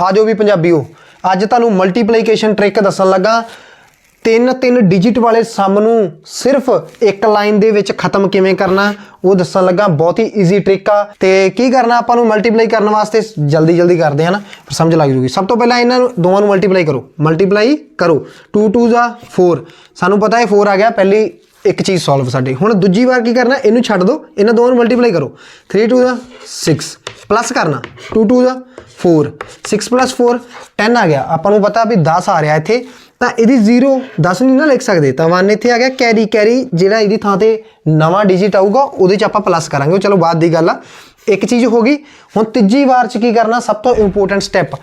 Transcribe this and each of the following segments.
ਆ ਜਾਓ ਵੀ ਪੰਜਾਬੀਓ, ਅੱਜ ਤੁਹਾਨੂੰ ਮਲਟੀਪਲੀਕੇਸ਼ਨ ਟ੍ਰਿਕ ਦੱਸਣ ਲੱਗਾ। ਤਿੰਨ ਤਿੰਨ ਡਿਜਿਟ ਵਾਲੇ ਸਮ ਨੂੰ ਸਿਰਫ ਇੱਕ ਲਾਈਨ ਦੇ ਵਿੱਚ ਖਤਮ ਕਿਵੇਂ ਕਰਨਾ, ਉਹ ਦੱਸਣ ਲੱਗਾ। ਬਹੁਤ ਹੀ ਈਜ਼ੀ ਟ੍ਰਿਕ ਆ। ਤੇ ਕੀ ਕਰਨਾ ਆਪਾਂ ਨੂੰ ਮਲਟੀਪਲਾਈ ਕਰਨ ਵਾਸਤੇ? ਜਲਦੀ ਜਲਦੀ ਕਰਦੇ ਹਾਂ ਨਾ ਫਿਰ ਸਮਝ ਲੱਗ ਜੂਗੀ। ਸਭ ਤੋਂ ਪਹਿਲਾਂ ਇਹਨਾਂ ਨੂੰ, ਦੋਵਾਂ ਨੂੰ ਮਲਟੀਪਲਾਈ ਕਰੋ। ਮਲਟੀਪਲਾਈ ਕਰੋ। 2 2 ਦਾ 4 ਸਾਨੂੰ ਪਤਾ ਹੈ 4 ਆ ਗਿਆ। ਪਹਿਲੀ ਇੱਕ ਚੀਜ਼ ਸੋਲਵ ਸਾਡੀ। ਹੁਣ ਦੂਜੀ ਵਾਰ ਕੀ ਕਰਨਾ? ਇਹਨੂੰ ਛੱਡ ਦਿਓ ਇਹਨਾਂ ਦੋਵਾਂ ਨੂੰ ਮਲਟੀਪਲਾਈ ਕਰੋ। 3 2 ਦਾ 6 ਪਲੱਸ ਕਰਨਾ। 2 2 ਦਾ 4 6 4 10 ਆ ਗਿਆ। ਆਪਾਂ ਨੂੰ ਪਤਾ ਵੀ 10 ਆ ਰਿਹਾ ਇੱਥੇ। ਤਾਂ ਇਹਦੀ 0 10 ਨਹੀਂ ਨਾ ਲਿਖ ਸਕਦੇ। ਤਾਂ 1 ਇੱਥੇ ਆ ਗਿਆ ਕੈਰੀ ਕੈਰੀ ਜਿਹੜਾ ਇਹਦੀ ਥਾਂ ਤੇ ਨਵਾਂ ਡਿਜਿਟ ਆਊਗਾ, ਉਹਦੇ ਚ ਆਪਾਂ ਪਲੱਸ ਕਰਾਂਗੇ। ਉਹ ਚਲੋ ਬਾਅਦ ਦੀ ਗੱਲ ਆ। ਇੱਕ ਚੀਜ਼ ਹੋ ਗਈ, ਹੁਣ ਤੀਜੀ ਵਾਰ ਚ ਕੀ ਕਰਨਾ? ਸਭ ਤੋਂ ਇੰਪੋਰਟੈਂਟ ਸਟੈਪ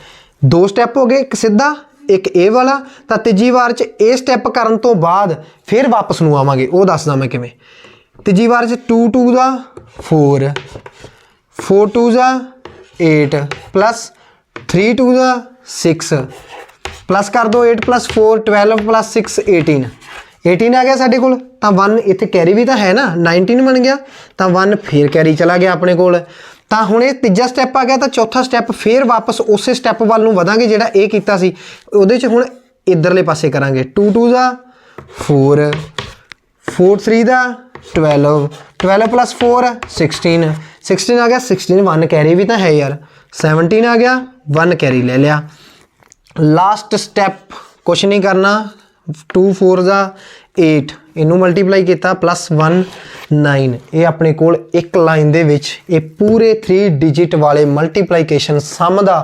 ਦੋ ਸਟੈਪ ਹੋ ਗਏ, ਇੱਕ ਸਿੱਧਾ, ਇੱਕ ਇਹ ਵਾਲਾ। ਤਾਂ ਤੀਜੀ ਵਾਰ ਚ ਇਹ ਸਟੈਪ ਕਰਨ ਤੋਂ ਬਾਅਦ ਫਿਰ ਵਾਪਸ ਨੂੰ ਆਵਾਂਗੇ। ਉਹ ਦੱਸਦਾ ਮੈਂ ਕਿਵੇਂ। ਤੀਜੀ ਵਾਰ ਚ 2 2 ਦਾ 4 4 2 ਦਾ 8 ਪਲੱਸ 3 2 ਦਾ 6 ਪਲੱਸ ਕਰ ਦੋ 8 ਪਲੱਸ 4 12 ਪਲੱਸ 6 18 18 ਆ ਗਿਆ ਸਾਡੇ ਕੋਲ, ਤਾਂ 1 ਇੱਥੇ ਕੈਰੀ ਵੀ ਤਾਂ ਹੈ ਨਾ 19 ਬਣ ਗਿਆ, ਤਾਂ 1 ਫੇਰ ਕੈਰੀ ਚਲਾ ਗਿਆ ਆਪਣੇ ਕੋਲ। ਤਾਂ ਹੁਣ ਇਹ ਤੀਜਾ ਸਟੈਪ ਆ ਗਿਆ, ਤਾਂ ਚੌਥਾ ਸਟੈਪ ਫੇਰ ਵਾਪਸ ਉਸੇ ਸਟੈਪ ਵੱਲ ਨੂੰ ਵਧਾਂਗੇ ਜਿਹੜਾ ਇਹ ਕੀਤਾ ਸੀ। ਉਹਦੇ 'ਚ ਹੁਣ ਇਧਰਲੇ ਪਾਸੇ ਕਰਾਂਗੇ। 2 2 ਦਾ 4 4 3 ਦਾ 12 12 ਪਲੱਸ 4 16 16 ਆ ਗਿਆ 16 1 ਕੈਰੀ ਵੀ ਤਾਂ ਹੈ ਯਾਰ। 17 ਆ ਗਿਆ 1 ਕੈਰੀ ਲੈ ਲਿਆ। ਲਾਸਟ ਸਟੈਪ ਕੁਛ ਨਹੀਂ ਕਰਨਾ। 2 4 ਦਾ 8 ਇਹਨੂੰ ਮਲਟੀਪਲਾਈ ਕੀਤਾ ਪਲੱਸ 1 9 ਇਹ ਆਪਣੇ ਕੋਲ ਇੱਕ ਲਾਈਨ ਦੇ ਵਿੱਚ, ਇਹ ਪੂਰੇ 3 ਡਿਜਿਟ ਵਾਲੇ ਮਲਟੀਪਲੀਕੇਸ਼ਨ ਸਮ ਦਾ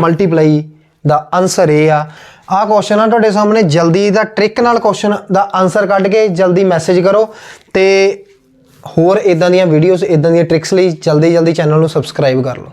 ਮਲਟੀਪਲਾਈ ਦਾ ਆਨਸਰ ਇਹ ਆ। ਆਹ ਕੁਐਸਚਨ ਆ ਤੁਹਾਡੇ ਸਾਹਮਣੇ, ਜਲਦੀ ਦਾ ਟ੍ਰਿਕ ਨਾਲ ਕੁਐਸਚਨ ਦਾ ਆਨਸਰ ਕੱਢ ਕੇ ਜਲਦੀ ਮੈਸੇਜ ਕਰੋ ਤੇ ਹੋਰ ਇਦਾਂ ਦੀਆਂ ਵੀਡੀਓਜ਼ ਇਦਾਂ ਦੀਆਂ ਟ੍ਰਿਕਸ ਲਈ ਜਲਦੀ ਜਲਦੀ ਚੈਨਲ ਨੂੰ ਸਬਸਕ੍ਰਾਈਬ ਕਰ ਲਓ।